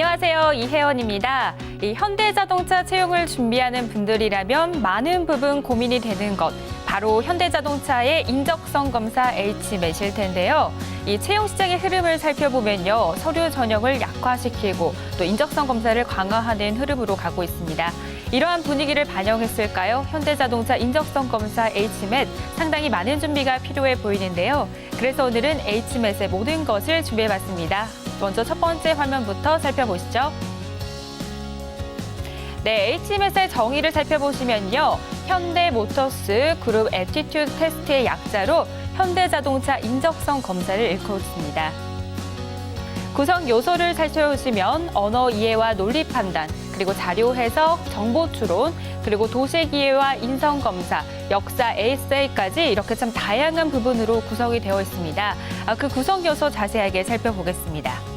안녕하세요. 이혜원입니다. 이 현대자동차 채용을 준비하는 분들이라면 많은 부분 고민이 되는 것. 바로 현대자동차의 인적성 검사 H맷일 텐데요. 이 채용 시장의 흐름을 살펴보면요. 서류 전형을 약화시키고 또 인적성 검사를 강화하는 흐름으로 가고 있습니다. 이러한 분위기를 반영했을까요? 현대자동차 인적성 검사 H맷 상당히 많은 준비가 필요해 보이는데요. 그래서 오늘은 H맷의 모든 것을 준비해 봤습니다. 먼저 첫 번째 화면부터 살펴보시죠. 네, H맷의 정의를 살펴보시면요. 현대모터스 그룹 애티튜드 테스트의 약자로 현대자동차 인적성 검사를 일컫고 있습니다. 구성 요소를 살펴보시면 언어 이해와 논리 판단, 그리고 자료 해석, 정보 추론, 그리고 도식 이해와 인성 검사, 역사 ASA까지 이렇게 참 다양한 부분으로 구성이 되어 있습니다. 아, 그 구성 요소 자세하게 살펴보겠습니다.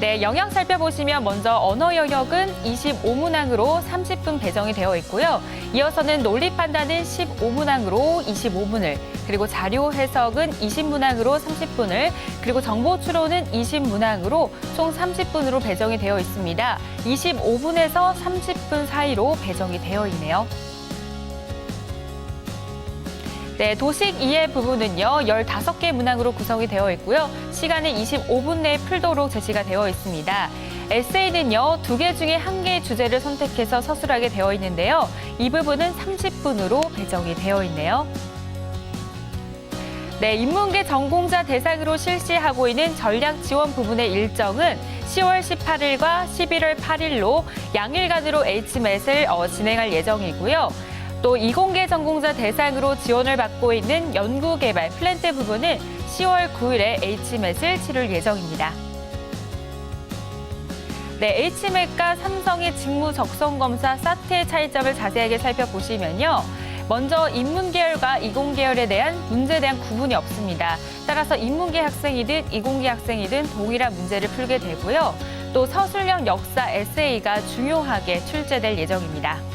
네, 영역 살펴보시면 먼저 언어 영역은 25문항으로 30분 배정이 되어 있고요. 이어서는 논리 판단은 15문항으로 25분을, 그리고 자료 해석은 20문항으로 30분을, 그리고 정보 추론은 20문항으로 총 30분으로 배정이 되어 있습니다. 25분에서 30분 사이로 배정이 되어 있네요. 네, 도식 이해 부분은요, 15개 문항으로 구성이 되어 있고요. 시간은 25분 내에 풀도록 제시가 되어 있습니다. 에세이는요, 두 개 중에 한 개의 주제를 선택해서 서술하게 되어 있는데요. 이 부분은 30분으로 배정이 되어 있네요. 네, 인문계 전공자 대상으로 실시하고 있는 전략 지원 부분의 일정은 10월 18일과 11월 8일로 양일간으로 H맷을 어, 진행할 예정이고요. 또 이공계 전공자 대상으로 지원을 받고 있는 연구개발 플랜트 부분은 10월 9일에 H맷을 치를 예정입니다. 네, H맷과 삼성의 직무 적성 검사 사트의 차이점을 자세하게 살펴보시면요. 먼저 인문계열과 이공계열에 대한 문제에 대한 구분이 없습니다. 따라서 인문계 학생이든 이공계 학생이든 동일한 문제를 풀게 되고요. 또 서술형 역사 에세이가 중요하게 출제될 예정입니다.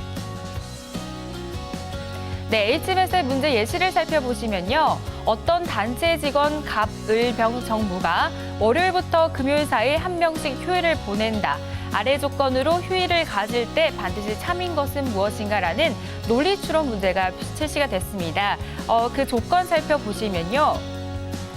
네, H맷의 문제 예시를 살펴보시면요. 어떤 단체 직원 갑, 을, 병 정부가 월요일부터 금요일 사이 한 명씩 휴일을 보낸다. 아래 조건으로 휴일을 가질 때 반드시 참인 것은 무엇인가라는 논리 추론 문제가 실시가 됐습니다. 어, 그 조건 살펴보시면요.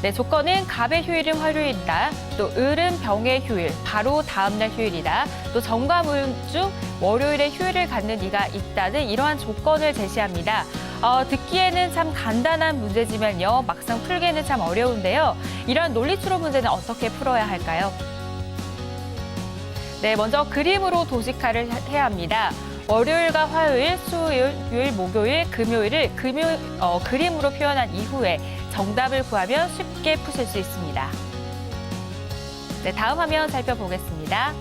네, 조건은 갑의 휴일은 화요일이다. 또 을은 병의 휴일, 바로 다음날 휴일이다. 또 정과 물중 월요일에 휴일을 갖는 이가 있다는 이러한 조건을 제시합니다. 어, 듣기에는 참 간단한 문제지만요. 막상 풀기에는 참 어려운데요. 이러한 논리 추론 문제는 어떻게 풀어야 할까요? 네, 먼저 그림으로 도식화를 해야 합니다. 월요일과 화요일, 수요일, 요일, 목요일, 금요일을 금요, 어, 그림으로 표현한 이후에 정답을 구하면 쉽게 푸실 수 있습니다. 네, 다음 화면 살펴보겠습니다.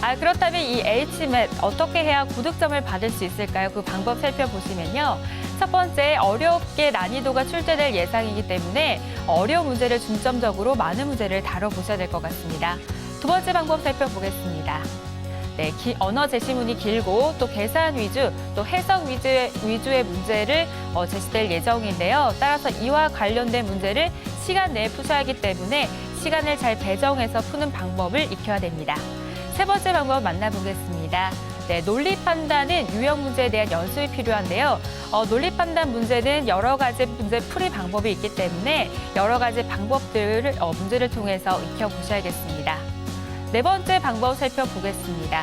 아, 그렇다면 이 H맷 어떻게 해야 고득점을 받을 수 있을까요? 그 방법 살펴보시면요. 첫 번째, 어렵게 난이도가 출제될 예상이기 때문에 어려운 문제를 중점적으로 많은 문제를 다뤄보셔야 될 것 같습니다. 두 번째 방법 살펴보겠습니다. 네, 기- 언어 제시문이 길고 또 계산 위주, 또 해석 위주의, 위주의 문제를 어, 제시될 예정인데요. 따라서 이와 관련된 문제를 시간 내에 푸셔야 하기 때문에 시간을 잘 배정해서 푸는 방법을 익혀야 됩니다. 세 번째 방법 만나보겠습니다. 네, 논리 판단은 유형 문제에 대한 연습이 필요한데요. 어, 논리 판단 문제는 여러 가지 문제 풀이 방법이 있기 때문에 여러 가지 방법들을 어, 문제를 통해서 익혀 보셔야겠습니다. 네 번째 방법 살펴보겠습니다.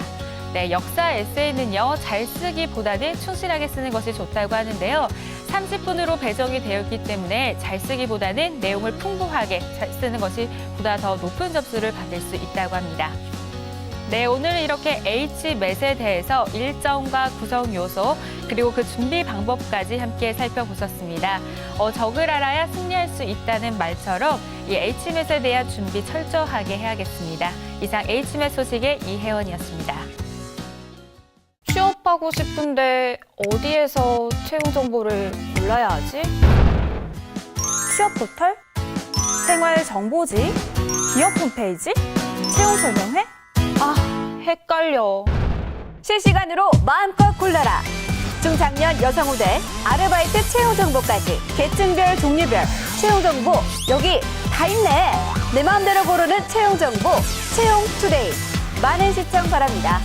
네, 역사 에세이는요, 잘 쓰기보다는 충실하게 쓰는 것이 좋다고 하는데요. 30분으로 배정이 되어 있기 때문에 잘 쓰기보다는 내용을 풍부하게 잘 쓰는 것이 보다 더 높은 점수를 받을 수 있다고 합니다. 네, 오늘은 이렇게 H맷에 대해서 일정과 구성 요소, 그리고 그 준비 방법까지 함께 살펴보셨습니다. 어, 적을 알아야 승리할 수 있다는 말처럼 이 H맷에 대한 준비 철저하게 해야겠습니다. 이상 H맷 소식의 이혜원이었습니다. 취업하고 싶은데 어디에서 채용 정보를 골라야 하지? 취업 포털? 생활 정보지? 기업 홈페이지? 채용 설명회? 아, 헷갈려. 실시간으로 마음껏 골라라. 중장년 여성 후대 아르바이트 채용 정보까지 계층별 종류별 채용 정보 여기 다 있네. 내 마음대로 고르는 채용 정보 채용 투데이 많은 시청 바랍니다.